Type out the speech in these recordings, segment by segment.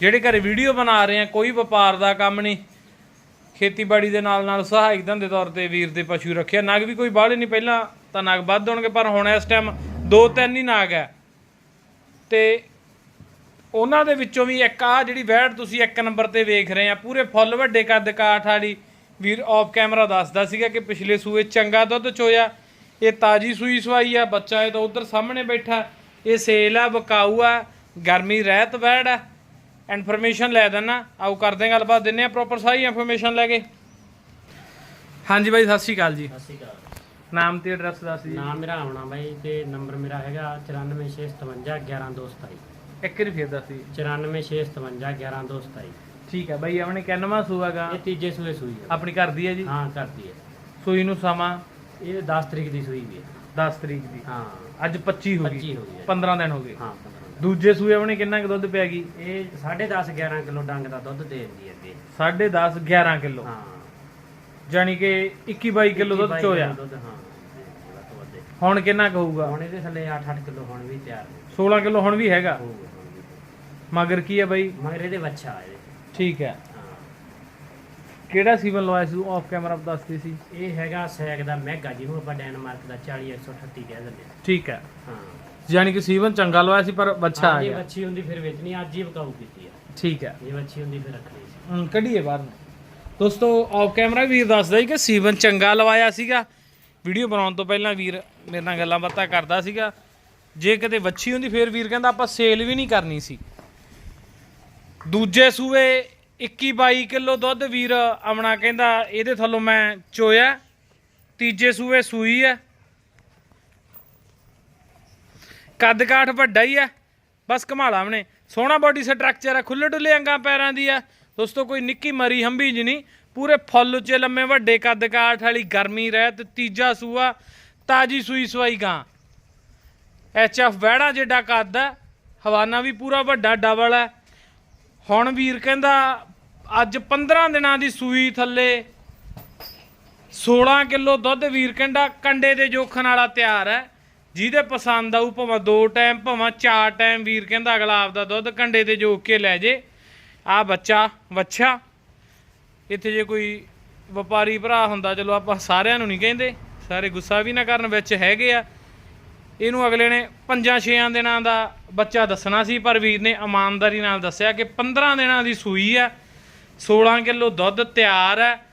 ਜਿਹੜੇ ਘਰੇ ਵੀਡੀਓ ਬਣਾ ਰਹੇ ਆ, ਕੋਈ ਵਪਾਰ ਦਾ ਕੰਮ ਨਹੀਂ। ਖੇਤੀਬਾੜੀ ਦੇ ਨਾਲ ਨਾਲ ਸਹਾਇਕ ਧੰਦੇ ਤੌਰ ਤੇ ਵੀਰ ਦੇ ਪਸ਼ੂ ਰੱਖਿਆ। ਨਗ ਵੀ ਕੋਈ ਬਾਹਲੇ ਨਹੀਂ, ਪਹਿਲਾਂ ਤਾਂ ਨਗ ਵੱਧ ਹੋਣਗੇ, ਪਰ ਹੁਣ ਇਸ ਟਾਈਮ ਦੋ ਤਿੰਨ ਹੀ ਨਾਗ ਹੈ। ਤੇ ਉਹਨਾਂ ਦੇ ਵਿੱਚੋਂ ਵੀ ਇੱਕ ਆ ਜਿਹੜੀ ਵੈੜ ਤੁਸੀਂ ਇੱਕ ਨੰਬਰ ਤੇ ਵੇਖ ਰਹੇ ਆ, ਪੂਰੇ ਫੁੱਲ ਵੱਡੇ ਕੱਦ ਕਾਠ ਵਾਲੀ ਵੀਰ ਆਫ ਕੈਮਰਾ ਦੱਸਦਾ ਸੀਗਾ ਕਿ ਪਿਛਲੇ ਸੂਏ ਚੰਗਾ ਦੁੱਧ ਚੋਇਆ, ਇਹ ਤਾਜੀ ਸੂਈ ਸਵਾਈ ਆ, ਬੱਚਾ ਇਹ ਤਾਂ ਉਧਰ ਸਾਹਮਣੇ ਬੈਠਾ, ਇਹ ਸੇਲ ਆ ਬਕਾਊ ਆ, ਗਰਮੀ ਰਹਿਤ ਵੈੜ ਆ। ਇਨਫੋਰਮੇਸ਼ਨ ਲੈ ਦੇਣਾ ਆਓ ਕਰਦੇ ਹਾਂ ਗੱਲਬਾਤ। ਦਿੰਨੇ ਆ ਪ੍ਰੋਪਰ ਸਾਰੀ ਇਨਫੋਰਮੇਸ਼ਨ ਲੈ ਕੇ। ਹਾਂਜੀ ਬਾਈ ਸਤਿ ਸ਼੍ਰੀ ਅਕਾਲ ਜੀ। ਸਤਿ ਸ਼੍ਰੀ ਅਕਾਲ। ਨਾਮ ਤੇ ਐਡਰੈਸ ਦੱਸ ਜੀ। ਨਾਮ ਮੇਰਾ ਆਉਣਾ ਬਾਈ ਤੇ ਨੰਬਰ ਮੇਰਾ ਹੈਗਾ 94657 ਇੱਕ ਵਾਰੀ ਫੇਰ ਦੱਸ ਜੀ। 94657 ਠੀਕ ਹੈ ਬਾਈ ਆਪਣੇ ਕਿੰਨਵਾਂ ਸੂਆਗਾ ਇਹ ਤੀਜੇ ਸੂਏ ਸੂਈ ਹੈ। ਆਪਣੀ ਘਰ ਦੀ ਹੈ ਜੀ? ਹਾਂ ਕਰਦੀ ਹੈ। ਸੂਈ ਨੂੰ ਸਮਾਂ? ਇਹ 10 ਤਰੀਕ ਦੀ ਸੂਈ ਵੀ ਹੈ। 10 ਤਰੀਕ ਦੀ। ਹਾਂ। ਅੱਜ 25 ਹੋ 25 ਗਈ ਹੋ ਗਈ ਹੈ। 15 ਦਿਨ ਹੋ ਗਏ। ਹਾਂ 15 ਦੂਜੇ ਸੂਏ ਆਪਣੇ ਕਿੰਨਾ ਕੁ ਦੁੱਧ ਪਿਆ ਗਈ ਇਹ 10.5 11 ਕਿਲੋ ਡੰਗ ਦਾ ਦੁੱਧ ਦੇ ਦਿੰਦੀ ਹੈ ਅੱਗੇ। 10.5 11 ਕਿਲੋ? ਹਾਂ। ਜਾਨੀ ਕਿ 21 22 ਕਿਲੋ ਦੁੱਧ 22 ਚੋਇਆ? ਦੁੱਧ ਹਾਂ। ਹੁਣ ਕਿੰਨਾ ਕਹੂਗਾ ਹੁਣ ਇਹਦੇ ਥੱਲੇ 8-8 ਕਿਲੋ ਹੁਣ ਵੀ ਤਿਆਰ ਨੇ। 16 ਕਿਲੋ ਹੁਣ ਵੀ ਹੈਗਾ? ਹੋਊਗਾ ਹੁਣ ਵੀ। ਮਗਰ ਕੀ ਹੈ ਬਾਈ? ਮਗਰ ਇਹਦੇ ਬੱਚਾ ਆ ਇਹਦੇ ਠੀਕ ਹੈ। ਹਾਂ। ਕਿਹੜਾ ਸੀਵਨ ਲਵਾਇਆ ਸੀ ਆਫ ਕੈਮਰਾ ਦੱਸਦੀ ਸੀ। ਇਹ ਹੈਗਾ ਸੈਕ ਦਾ ਮਹਿੰਗਾ ਜਿਹਨੂੰ ਆਪਾਂ ਡੈਨਮਾਰਕ ਦਾ 40138 ਕਹਿ ਦਿੰਦੇ ਹਾਂ। ਠੀਕ ਹੈ। ਹਾਂ। ਜਾਨੀ ਕਿ ਸੀਵਨ ਚੰਗਾ ਲਵਾਇਆ ਸੀ ਪਰ ਬੱਚਾ ਆ ਜੇ ਗਿਆ। ਬੱਚੀ ਹੁੰਦੀ ਫਿਰ ਵੇਚਣੀ ਅੱਜ ਹੀ ਬਕਾਊ ਕੀਤੀ ਆ। ਠੀਕ ਹੈ। ਜੇ ਬੱਚੀ ਹੁੰਦੀ ਫਿਰ ਰੱਖਣੀ ਸੀ। ਹੁਣ ਕੱਢੀਏ ਬਾਹਰ ਨੂੰ। ਦੋਸਤੋ ਆਫ ਕੈਮਰਾ ਵੀਰ ਦੱਸਦਾ ਸੀ ਕਿ ਸੀਵਨ ਚੰਗਾ ਲਵਾਇਆ ਸੀਗਾ। ਵੀਡੀਓ ਬਣਾਉਣ ਤੋਂ ਪਹਿਲਾਂ ਵੀਰ ਮੇਰੇ ਨਾਲ ਗੱਲਾਂ ਬਾਤਾਂ ਕਰਦਾ ਸੀਗਾ। ਜੇ ਕਿਤੇ ਵੱਛੀ ਹੁੰਦੀ ਫੇਰ ਵੀਰ ਕਹਿੰਦਾ ਆਪਾਂ ਸੇਲ ਵੀ ਨਹੀਂ ਕਰਨੀ ਸੀ। ਦੂਜੇ ਸੂਏ 21 22 ਕਿਲੋ ਦੁੱਧ ਵੀਰ ਆਮਣਾ ਕਹਿੰਦਾ ਇਹਦੇ ਥੱਲੋਂ ਮੈਂ ਚੋਇਆ। ਤੀਜੇ ਸੂਏ ਸੂਈ ਹੈ। ਕੱਦ ਕਾਠ ਵੱਡਾ ਹੀ ਹੈ ਬਸ ਕਮਾਲਾ ਮਨੇ ਸੋਹਣਾ ਬਾਡੀ ਸਟਰਕਚਰ ਹੈ ਖੁੱਲੇ ਡੁੱਲੇ ਅੰਗਾਂ ਪੈਰਾਂ ਦੀ ਆ। ਦੋਸਤੋ, ਕੋਈ ਨਿੱਕੀ ਮਰੀ ਹੰਬੀ ਜੀ ਨਹੀਂ। ਪੂਰੇ ਫੁੱਲ ਉੱਚੇ ਲੰਮੇ ਵੱਡੇ ਕੱਦ ਕਾਠ ਵਾਲੀ ਗਰਮੀ ਰਹਿਤ, ਤੀਜਾ ਸੂਆ, ਤਾਜੀ ਸੂਈ ਸਵਾਈ ਗਾਂ। ਐਚ ਐਫ ਵਹਿੜਾ ਜਿੱਡਾ ਕੱਦ ਹੈ ਹਵਾਨਾ ਵੀ ਪੂਰਾ ਵੱਡਾ, ਡਬਲ ਹੈ ਹੁਣ ਵੀਰ ਕਹਿੰਦਾ, ਅੱਜ 15 ਦਿਨਾਂ ਦੀ ਸੂਈ ਥੱਲੇ 16 ਕਿਲੋ ਦੁੱਧ। ਵੀਰ ਕਹਿੰਦਾ, ਕੰਡੇ ਦੇ ਜੋਖਣ ਵਾਲਾ ਤਿਆਰ ਹੈ ਜਿਹਦੇ ਪਸੰਦ ਆਊ ਭਾਵੇਂ ਦੋ ਟਾਈਮ ਭਾਵੇਂ ਚਾਰ ਟਾਈਮ ਵੀਰ ਕਹਿੰਦਾ ਅਗਲਾ ਆਪਦਾ ਦੁੱਧ ਕੰਡੇ ਤੇ ਜੋਕ ਕੇ ਲੈ ਜੇ। ਆ ਬੱਚਾ, ਵੱਛਾ। ਇੱਥੇ ਜੇ ਕੋਈ ਵਪਾਰੀ ਭਰਾ ਹੁੰਦਾ, ਚਲੋ ਆਪਾਂ ਸਾਰਿਆਂ ਨੂੰ ਨਹੀਂ ਕਹਿੰਦੇ, ਸਾਰੇ ਗੁੱਸਾ ਵੀ ਨਾ ਕਰਨ, ਵਿੱਚ ਹੈਗੇ ਆ। ਇਹਨੂੰ ਅਗਲੇ ਨੇ ਪੰਜਾਂ ਛੇਆਂ ਦਿਨਾਂ ਦਾ ਬੱਚਾ ਦੱਸਣਾ ਸੀ, ਪਰ ਵੀਰ ਨੇ ਇਮਾਨਦਾਰੀ ਨਾਲ ਦੱਸਿਆ ਕਿ 15 ਦਿਨਾਂ ਦੀ ਸੂਈ ਆ 16 ਕਿਲੋ ਦੁੱਧ ਤਿਆਰ ਹੈ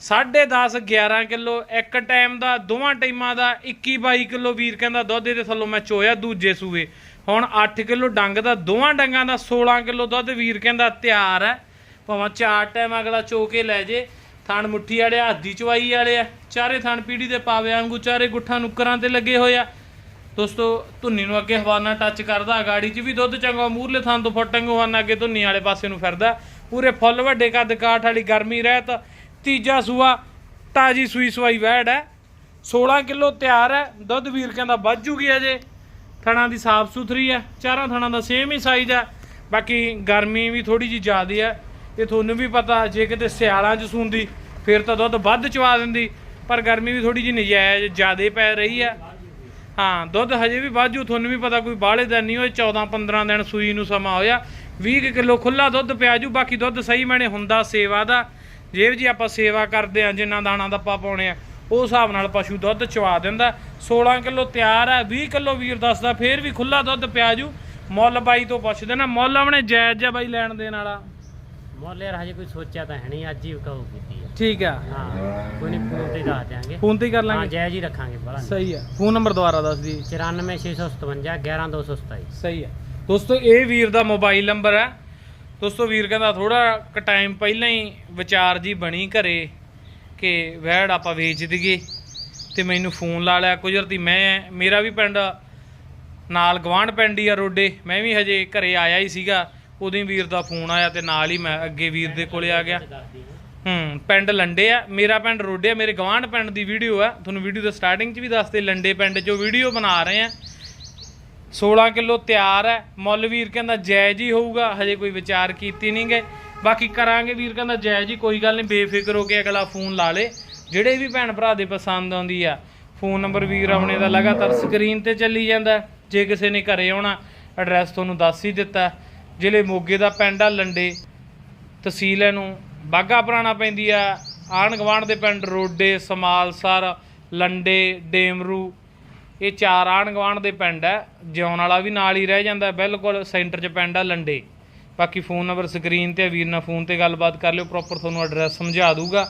10.5 11 ਕਿਲੋ, ਇੱਕ ਟਾਈਮ ਦਾ, ਦੋਵਾਂ ਟਾਈਮਾਂ ਦਾ 21 22 ਕਿਲੋ ਵੀਰ ਕਹਿੰਦਾ ਦੁੱਧ ਇਹਦੇ ਥੱਲੋਂ ਮੈਂ ਚੋਇਆ ਦੂਜੇ ਸੂਏ। ਹੁਣ 8 ਕਿਲੋ ਡੰਗ ਦਾ, ਦੋਵਾਂ ਡੰਗਾਂ ਦਾ 16 ਕਿਲੋ ਦੁੱਧ ਵੀਰ ਕਹਿੰਦਾ ਤਿਆਰ ਹੈ। ਭਾਵੇਂ ਚਾਰ ਟਾਈਮ ਅਗਲਾ ਚੋ ਕੇ ਲੈ ਜੇ, ਥਣ ਮੁੱਠੀ ਵਾਲੇ ਹੱਦੀ ਚਵਾਈ ਵਾਲੇ ਆ, ਚਾਰੇ ਥਣ ਪੀੜੀ ਦੇ ਪਾਵੇ ਵਾਂਗੂ ਚਾਰੇ ਗੁੱਠਾਂ ਨੁੱਕਰਾਂ ਤੇ ਲੱਗੇ ਹੋਏ ਆ। ਦੋਸਤੋ, ਧੁੰਨੀ ਨੂੰ ਅੱਗੇ ਹਵਾਨਾ ਟੱਚ ਕਰਦਾ, ਗਾੜੀ 'ਚ ਵੀ ਦੁੱਧ ਚੰਗਾ ਮੂਰਲੇ ਥਾਂ ਤੋਂ ਫਟੰਗ ਹਵਾਨਾ ਅੱਗੇ ਧੁੰਨੀ ਵਾਲੇ ਪਾਸੇ ਨੂੰ ਫਿਰਦਾ। ਪੂਰੇ ਫੁੱਲ ਵੱਡੇ ਕੱਦ ਕਾਠ ਵਾਲੀ ਗਰਮੀ ਰਹਿਤ ਤੀਜਾ ਸੂਆ ਤਾਜੀ ਸੂਈ ਸਵਾਈ ਵੈੜ ਹੈ। 16 ਕਿਲੋ ਤਿਆਰ ਹੈ। ਦੁੱਧ ਵੀਰ ਕਹਿੰਦਾ ਵੱਧ ਜੂਗੀ ਅਜੇ। ਥਣਾ ਦੀ ਸਾਫ਼ ਸੁਥਰੀ ਹੈ। ਚਾਰਾਂ ਥਣਾ ਦਾ ਸੇਮ ਹੀ ਸਾਈਜ਼ ਹੈ। ਬਾਕੀ ਗਰਮੀ ਵੀ ਥੋੜੀ ਜੀ ਜ਼ਿਆਦੀ ਹੈ। ਇਹ ਤੁਹਾਨੂੰ ਵੀ ਪਤਾ, ਜੇ ਕਿਤੇ ਸਿਆਲਾਂ 'ਚ ਸੂੰਦੀ, ਫਿਰ ਤਾਂ ਦੁੱਧ ਵੱਧ ਚਵਾ ਦਿੰਦੀ। ਪਰ ਗਰਮੀ ਵੀ ਥੋੜੀ ਜੀ ਨਜਾਇਜ਼ ਜ਼ਿਆਦੇ ਪੈ ਰਹੀ ਹੈ। ਹਾਂ, ਦੁੱਧ ਹਜੇ ਵੀ ਵਾਜੂ ਤੁਹਾਨੂੰ ਵੀ ਪਤਾ ਕੋਈ ਬਾਹਲੇ ਦਿਨ ਨਹੀਂ ਹੋਏ। 14 15 ਦਿਨ ਸੂਈ ਨੂੰ ਸਮਾਂ ਹੋਇਆ। 20 ਕਿਲੋ ਖੁੱਲਾ ਦੁੱਧ ਪਿਆ ਜੂ। ਬਾਕੀ ਦੁੱਧ ਸਹੀ ਮੈਨੇ ਹੁੰਦਾ ਸੇਵਾ ਦਾ। ਜੇ ਜੀ ਆਪਾਂ ਸੇਵਾ ਕਰਦੇ ਆ ਜਿੰਨਾ ਦਾਣਾ ਦੱਪਾ ਪਾਉਣੇ ਆ ਉਹ ਹਿਸਾਬ ਨਾਲ ਪਸ਼ੂ ਦੁੱਧ ਚਵਾ ਦਿੰਦਾ। 16 ਕਿਲੋ ਤਿਆਰ ਹੈ 20 ਕਿਲੋ ਵੀਰ ਦੱਸਦਾ ਫੇਰ ਵੀ ਖੁੱਲਾ ਦੁੱਧ ਪਿਆ ਜੂ ਮੁੱਲ ਬਾਈ ਤੋਂ ਪੁੱਛਦੇ ਨਾ ਮੁੱਲ ਆਪਣੇ ਜਾਇਜ਼ ਜਿਹਾ ਬਾਈ ਲੈਣ ਦੇਣ ਵਾਲਾ। ਮੁੱਲ ਯਾਰ ਹਜੇ ਕੋਈ ਸੋਚਿਆ ਤਾਂ ਹੈ ਨਹੀਂ ਅੱਜ ਹੀ ਬਕਾਊ ਕੀਤੀ ਆ। ਠੀਕ ਆ। ਹਾਂ ਕੋਈ ਨਹੀਂ ਫੋਨ ਤੇ ਦੱਸ ਦਿਆਂਗੇ। ਫੋਨ ਤੇ ਹੀ ਕਰ ਹਾਂ ਲਾਂਗੇ ਜਾਇਜ਼ ਹੀ ਰੱਖਾਂਗੇ ਬੜਾ ਸਹੀ ਆ ਫੋਨ ਨੰਬਰ ਦੁਬਾਰਾ ਦੱਸ ਦੀ। 94657 11227 ਸਹੀ ਹੈ ਦੋਸਤੋ ਇਹ ਵੀਰ ਦਾ ਮੋਬਾਈਲ ਨੰਬਰ ਹੈ ਦੋਸਤੋ ਵੀਰ ਕਹਿੰਦਾ ਥੋੜਾ ਕ ਟਾਈਮ ਪਹਿਲਾਂ ਹੀ ਵਿਚਾਰ ਜੀ ਬਣੀ ਘਰੇ ਕਿ ਵੈੜ ਆਪਾਂ ਵੇਚ ਦਈਏ ਤੇ ਮੈਨੂੰ ਫੋਨ ਲਾ ਲਿਆ ਕੁਜਰਤੀ ਮੈਂ, ਮੇਰਾ ਵੀ ਪਿੰਡ ਨਾਲ ਗਵਾਂਢ ਪਿੰਡ ਹੀ ਆ ਰੋਡੇ, ਮੈਂ ਵੀ ਹਜੇ ਘਰੇ ਆਇਆ ਹੀ ਸੀਗਾ, ਉਦੋਂ ਹੀ ਵੀਰ ਦਾ ਫੋਨ ਆਇਆ ਤੇ ਨਾਲ ਹੀ ਮੈਂ ਅੱਗੇ ਵੀਰ ਦੇ ਕੋਲੇ ਆ ਗਿਆ। ਹੂੰ, ਪਿੰਡ ਲੰਡੇ ਆ, ਮੇਰਾ ਪਿੰਡ ਰੋਡੇ ਆ, ਮੇਰੇ ਗਵਾਂਢ ਪਿੰਡ ਦੀ ਵੀਡੀਓ ਆ, ਤੁਹਾਨੂੰ ਵੀਡੀਓ ਦੇ ਸਟਾਰਟਿੰਗ 'ਚ ਵੀ ਦੱਸਦੇ, ਲੰਡੇ ਪਿੰਡ 'ਚੋਂ ਵੀਡੀਓ ਬਣਾ ਰਹੇ ਆ। 16 ਕਿਲੋ ਤਿਆਰ ਹੈ। ਮੁੱਲ ਵੀਰ ਕਹਿੰਦਾ ਜਾਇਜ਼ ਹੀ ਹੋਊਗਾ, ਹਜੇ ਕੋਈ ਵਿਚਾਰ ਕੀਤੀ ਨਹੀਂ ਗਏ। ਬਾਕੀ ਕਰਾਂਗੇ ਵੀਰ ਕਹਿੰਦਾ ਜਾਇਜ਼ ਹੀ, ਕੋਈ ਗੱਲ ਨਹੀਂ ਬੇਫਿਕਰ ਹੋ ਕੇ ਅਗਲਾ ਫੋਨ ਲਾ ਲੇ। ਜਿਹੜੇ ਵੀ ਭੈਣ ਭਰਾ ਦੇ ਪਸੰਦ ਆਉਂਦੀ ਆ, ਫੋਨ ਨੰਬਰ ਵੀਰ ਆਪਣੇ ਦਾ ਲਗਾਤਾਰ ਸਕਰੀਨ ਤੇ ਚੱਲੀ ਜਾਂਦਾ ਜੇ ਕਿਸੇ ਨੇ ਘਰੇ ਆਉਣਾ, ਐਡਰੈਸ ਤੁਹਾਨੂੰ ਦੱਸ ਹੀ ਦਿੱਤਾ ਜ਼ਿਲ੍ਹੇ ਮੋਗੇ ਦਾ ਪਿੰਡ ਆ, ਲੰਡੇ। ਤਹਿਸੀਲ ਇਹਨੂੰ ਬਾਗਾ ਪੁਰਾਣਾ ਪੈਂਦੀ ਆ ਆਣ ਗਵਾਂਢ ਦੇ ਪਿੰਡ ਰੋਡੇ, ਸਮਾਲਸਰ, ਲੰਡੇ, ਡੇਮਰੂ ਇਹ ਚਾਰ ਆਣ ਗਵਾਂਢ ਦੇ ਪਿੰਡ ਹੈ। ਜਿਉਣ ਵਾਲਾ ਵੀ ਨਾਲ ਹੀ ਰਹਿ ਜਾਂਦਾ ਬਿਲਕੁਲ ਸੈਂਟਰ 'ਚ ਪਿੰਡ ਆ ਲੰਡੇ। ਬਾਕੀ ਫੋਨ ਨੰਬਰ ਸਕਰੀਨ ਤੇ ਆ, ਵੀਰ ਨਾਲ ਫੋਨ ਤੇ ਗੱਲਬਾਤ ਕਰ ਲਿਓ ਪ੍ਰੋਪਰ ਤੁਹਾਨੂੰ ਐਡਰੈਸ ਸਮਝਾ ਦੂਗਾ।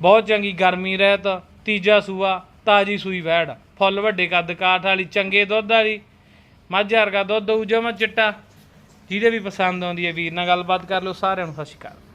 ਬਹੁਤ ਚੰਗੀ ਗਰਮੀ ਰਹਿਤ ਤੀਜਾ ਸੂਆ ਤਾਜੀ ਸੂਈ ਵੈੜ। ਫੁੱਲ ਵੱਡੇ ਕੱਦ ਕਾਠ ਵਾਲੀ ਚੰਗੇ ਦੁੱਧ ਵਾਲੀ। ਮੱਝ ਵਰਗਾ ਦੁੱਧ ਦਊ ਜਮਾ ਚਿੱਟਾ। ਜਿਹਦੇ ਵੀ ਪਸੰਦ ਆਉਂਦੀ ਹੈ ਵੀਰ ਨਾਲ ਗੱਲਬਾਤ ਕਰ ਲਿਓ। ਸਾਰਿਆਂ ਨੂੰ ਸਤਿ ਸ਼੍ਰੀ ਅਕਾਲ।